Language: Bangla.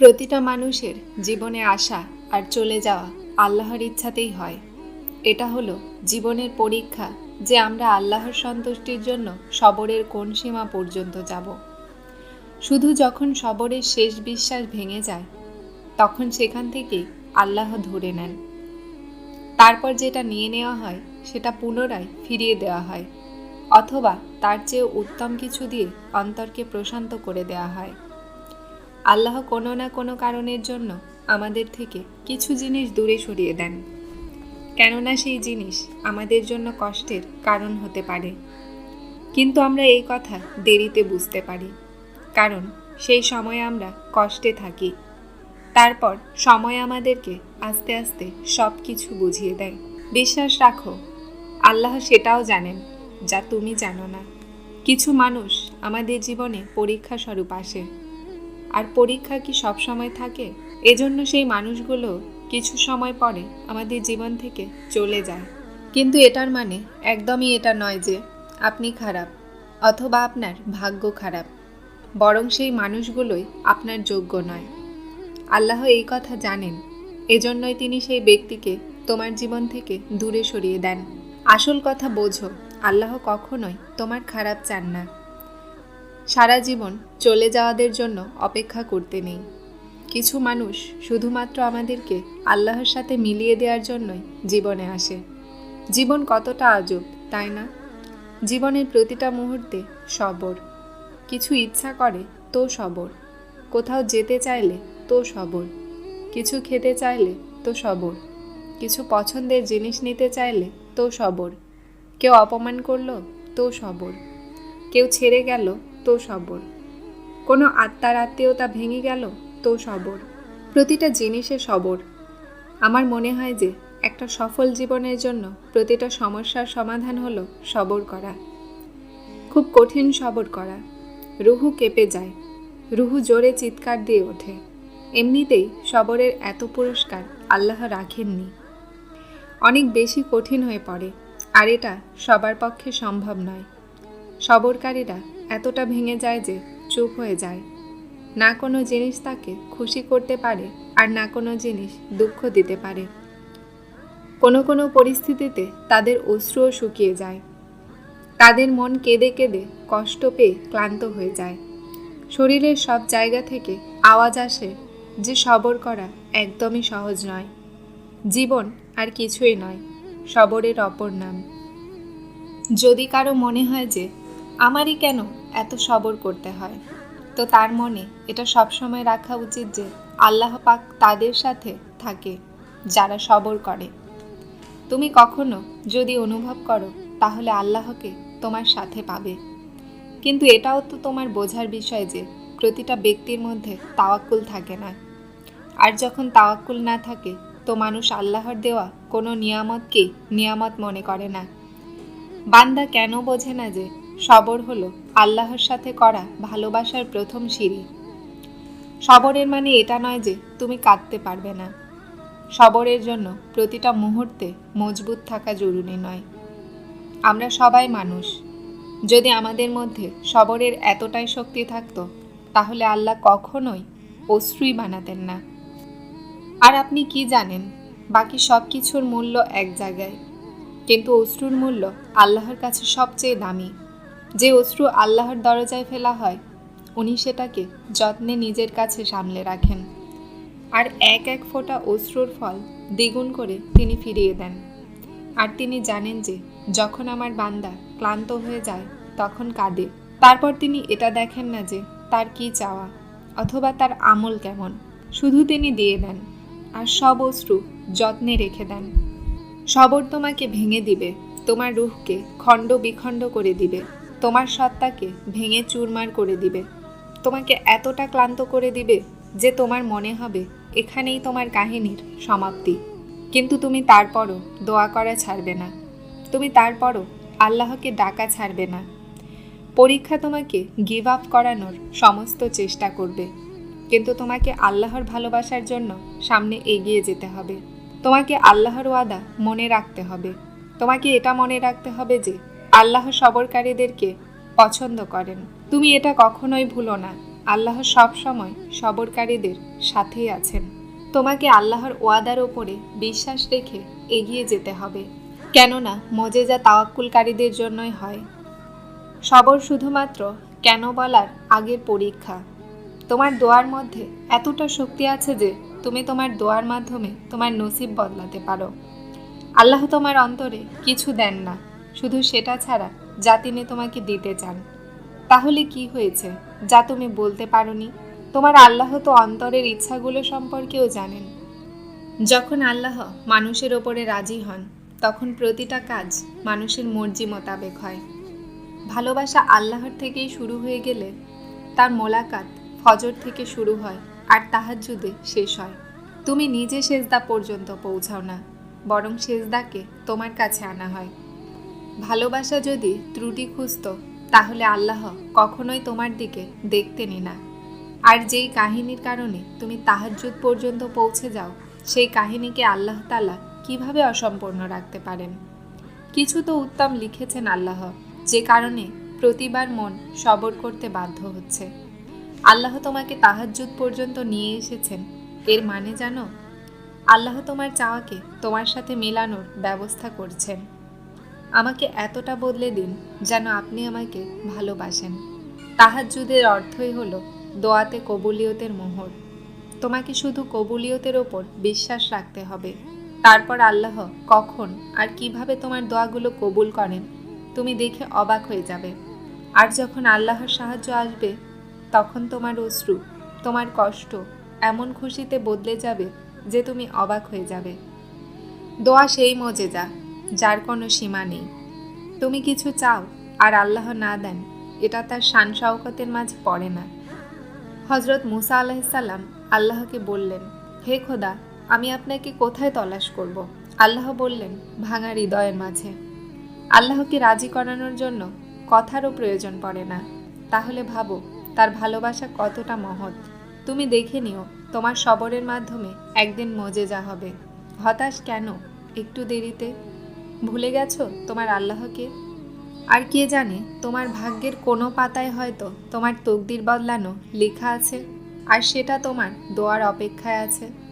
প্রতিটা মানুষের জীবনে আসা আর চলে যাওয়া আল্লাহর ইচ্ছাতেই হয়। এটা হলো জীবনের পরীক্ষা যে আমরা আল্লাহর সন্তুষ্টির জন্য সবরের কোন সীমা পর্যন্ত যাব। শুধু যখন সবরের শেষ বিশ্বাস ভেঙে যায়, তখন সেখান থেকে আল্লাহ ধরে নেন। তারপর যেটা নিয়ে নেওয়া হয়, সেটা পুনরায় ফিরিয়ে দেওয়া হয়, অথবা তার চেয়ে উত্তম কিছু দিয়ে অন্তরকে প্রশান্ত করে দেওয়া হয়। আল্লাহ কোনো না কোনো কারণের জন্য আমাদের থেকে কিছু জিনিস দূরে সরিয়ে দেন। কেননা সেই জিনিস আমাদের জন্য কষ্টের কারণ হতে পারে। কিন্তু আমরা এই কথা দেরিতে বুঝতে পারি। কারণ সেই সময় আমরা কষ্টে থাকি। তারপর সময় আমাদেরকে আস্তে আস্তে সব কিছু বুঝিয়ে দেয়। বিশ্বাস রাখো, আল্লাহ সেটাও জানেন যা তুমি জানো না। কিছু মানুষ আমাদের জীবনে পরীক্ষা স্বরূপ আসে। আর পরীক্ষা কি সব সময় থাকে? এজন্য সেই মানুষগুলো কিছু সময় পরে আমাদের জীবন থেকে চলে যায়। কিন্তু এটার মানে একদমই এটা নয় যে আপনি খারাপ অথবা আপনার ভাগ্য খারাপ। বরং সেই মানুষগুলোই আপনার যোগ্য নয়। আল্লাহ এই কথা জানেন। এজন্যই তিনি সেই ব্যক্তিকে তোমার জীবন থেকে দূরে সরিয়ে দেন। আসল কথা বোঝো, আল্লাহ কখনোই তোমার খারাপ চান না। সারা জীবন চলে যাওয়াদের জন্য অপেক্ষা করতে নেই। কিছু মানুষ শুধুমাত্র আমাদেরকে আল্লাহর সাথে মিলিয়ে দেওয়ার জন্যই জীবনে আসে। জীবন কতটা আজব, তাই না? জীবনের প্রতিটা মুহূর্তে সবর। কিছু ইচ্ছা করে তো সবর। কোথাও যেতে চাইলে তো সবর। কিছু খেতে চাইলে তো সবর। কিছু পছন্দের জিনিস নিতে চাইলে তো সবর। কেউ অপমান করল তো সবর। কেউ ছেড়ে গেল তো সবর। কোনো আত্মার আত্মীয়তা ভেঙে গেল তো সবর। প্রতিটা জিনিসে সবর। আমার মনে হয় যে একটা সফল জীবনের জন্য প্রতিটা সমস্যার সমাধান হলো সবর করা। খুব কঠিন সবর করা। রুহু কেঁপে যায়। রুহু জোরে চিৎকার দিয়ে ওঠে। এমনিতেই সবরের এত পুরস্কার আল্লাহ রাখেননি। অনেক বেশি কঠিন হয়ে পড়ে, আর এটা সবার পক্ষে সম্ভব নয়। সবরকারীরা এতটা ভেঙে যায় যে চুপ হয়ে যায়। না কোনো জিনিস তাকে খুশি করতে পারে আর না কোনো জিনিস দুঃখ দিতে পারে। কোনো কোনো পরিস্থিতিতে তাদের অশ্রুও শুকিয়ে যায়। তাদের মন কেঁদে কেঁদে কষ্ট পেয়ে ক্লান্ত হয়ে যায়। শরীরের সব জায়গা থেকে আওয়াজ আসে যে সবর করা একদমই সহজ নয়। জীবন আর কিছুই নয়, সবরের অপর নাম। যদি কারও মনে হয় যে আমারই কেন এত সবর করতে হয়? তো তার মনে এটা সবসময় রাখা উচিত যে আল্লাহ পাক তাদের সাথে থাকে, যারা সবর করে। তুমি কখনো যদি অনুভব করো, তাহলে আল্লাহকে তোমার সাথে পাবে। কিন্তু এটাও তো তোমার বোঝার বিষয় যে প্রতিটা ব্যক্তির মধ্যে তাওয়াক্কুল থাকে না। আর যখন তাওয়াক্কুল না থাকে, তো মানুষ আল্লাহর দেওয়া কোনো নিয়ামতকেই নিয়ামত মনে করে না। বান্দা কেন বোঝে না যে সবর হলো আল্লাহর সাথে করা ভালোবাসার প্রথম সিঁড়ি। সবরের মানে এটা নয় যে তুমি কাঁদতে পারবে না। সবরের জন্য প্রতিটা মুহূর্তে মজবুত থাকা জরুরি নয়। আমরা সবাই মানুষ। যদি আমাদের মধ্যে সবরের এতটাই শক্তি থাকতো, তাহলে আল্লাহ কখনোই অশ্রুই বানাতেন না। আর আপনি কি জানেন, বাকি সব কিছুর মূল্য এক জায়গায়। কিন্তু অশ্রুর মূল্য আল্লাহর কাছে সবচেয়ে দামি। যে অশ্রু আল্লাহর দরজায় ফেলা হয়, উনি সেটাকে যত্নে নিজের কাছে সামলে রাখেন। আর এক এক ফোঁটা অশ্রুর ফল দ্বিগুণ করে তিনি ফিরিয়ে দেন। আর তিনি জানেন যে, যখন আমার বান্দা ক্লান্ত হয়ে যায়, তখন কাঁদে। তারপর তিনি এটা দেখেন না যে, তার কি চাওয়া অথবা তার আমল কেমন। শুধু তিনি দিয়ে দেন, আর সব অশ্রু যত্নে রেখে দেন। সবর তোমাকে ভেঙে দিবে, তোমার রুহকে খণ্ড বিখণ্ড করে দিবে। তোমার সত্তাকে ভেঙে চুরমার করে দিবে। তোমাকে এতটা ক্লান্ত করে দিবে যে তোমার মনে হবে এখানেই তোমার কাহিনীর সমাপ্তি। কিন্তু তুমি তারপরও দোয়া করা ছাড়বে না। তুমি তারপরও আল্লাহকে ডাকা ছাড়বে না। পরীক্ষা তোমাকে গিভ আপ করানোর সমস্ত চেষ্টা করবে। কিন্তু তোমাকে আল্লাহর ভালোবাসার জন্য সামনে এগিয়ে যেতে হবে। তোমাকে আল্লাহর ওয়াদা মনে রাখতে হবে। তোমাকে এটা মনে রাখতে হবে যে আল্লাহ সবরকারীদেরকে পছন্দ করেন। তুমি এটা কখনোই ভুলো না। আল্লাহ সব সময় সবরকারীদের সাথেই আছেন। তোমাকে আল্লাহর ওয়াদার ওপরে বিশ্বাস রেখে এগিয়ে যেতে হবে। কেননা মজেজা তাওয়াক্কুলকারীদের জন্যই হয়। সবর শুধুমাত্র কেন বলার আগের পরীক্ষা। তোমার দোয়ার মধ্যে এতটা শক্তি আছে যে তুমি তোমার দোয়ার মাধ্যমে তোমার নসিব বদলাতে পারো। আল্লাহ তোমার অন্তরে কিছু দেন না। শুধু সেটা ছাড়া যা তিনি তোমাকে দিতে চান। তাহলে কি হয়েছে? যা তুমি বলতে পারোনি? তোমার আল্লাহ তো অন্তরের ইচ্ছাগুলো সম্পর্কেও জানেন। যখন আল্লাহ মানুষের ওপরে রাজি হন, তখন প্রতিটা কাজ মানুষের মর্জি মোতাবেক হয়। ভালোবাসা আল্লাহর থেকেই শুরু হয়ে গেলে তার মোলাকাত ফজর থেকে শুরু হয় আর তাহাজ্জুদে শেষ হয়। তুমি নিজে সেজদা পর্যন্ত পৌঁছাও না, বরং সেজদাকে তোমার কাছে আনা হয়। ভালোবাসা যদি ত্রুটি খুঁজত, তাহলে আল্লাহ কখনোই তোমার দিকে দেখতেনই না আর যেই কাহিনীর কারণে তুমি তাহাজ্জুদ পর্যন্ত পৌঁছে যাও, সেই কাহিনীকে আল্লাহ তালা কীভাবে অসম্পূর্ণ রাখতে পারেন? কিছু তো উত্তম লিখেছেন আল্লাহ, যে কারণে প্রতিবার মন সবর করতে বাধ্য হচ্ছে। আল্লাহ তোমাকে তাহাজ্জুদ পর্যন্ত নিয়ে এসেছেন, এর মানে জানো? আল্লাহ তোমার চাওয়াকে তোমার সাথে মেলানোর ব্যবস্থা করছেন। আমাকে এতটা বদলে দিন যেন আপনি আমাকে ভালোবাসেন। তাহাজ্জুদের অর্থই হলো দোয়াতে কবুলিয়তের মোহর। তোমাকে শুধু কবুলিয়তের ওপর বিশ্বাস রাখতে হবে। তারপর আল্লাহ কখন আর কীভাবে তোমার দোয়াগুলো কবুল করেন, তুমি দেখে অবাক হয়ে যাবে। আর যখন আল্লাহর সাহায্য আসবে, তখন তোমার অশ্রু, তোমার কষ্ট এমন খুশিতে বদলে যাবে যে তুমি অবাক হয়ে যাবে। দোয়া সেই মজেজা যার কোনো সীমা নেই। তুমি কিছু চাও, আর আল্লাহ না দেন, এটা তার শান শওকতের মাঝে পড়ে না। হজরত মুসা আলাহিসাল্লাম আল্লাহকে বললেন, হে খোদা, আমি আপনাকে কোথায় তলাশ করব? আল্লাহ বললেন, ভাঙা হৃদয়ের মাঝে। আল্লাহকে রাজি করানোর জন্য কথারও প্রয়োজন পড়ে না। তাহলে ভাবো, তার ভালোবাসা কতটা মহৎ। তুমি দেখে নিও, তোমার সবরের মাধ্যমে একদিন মজে যা হবে। হতাশ কেন? একটু দেরিতে ভুলে গেছো তোমার আল্লাহকে? আর কে জানে তোমার ভাগ্যের কোনো পাতায় হয়তো তোমার তকদির বদলানো লেখা আছে, আর সেটা তোমার দোয়ার অপেক্ষায় আছে।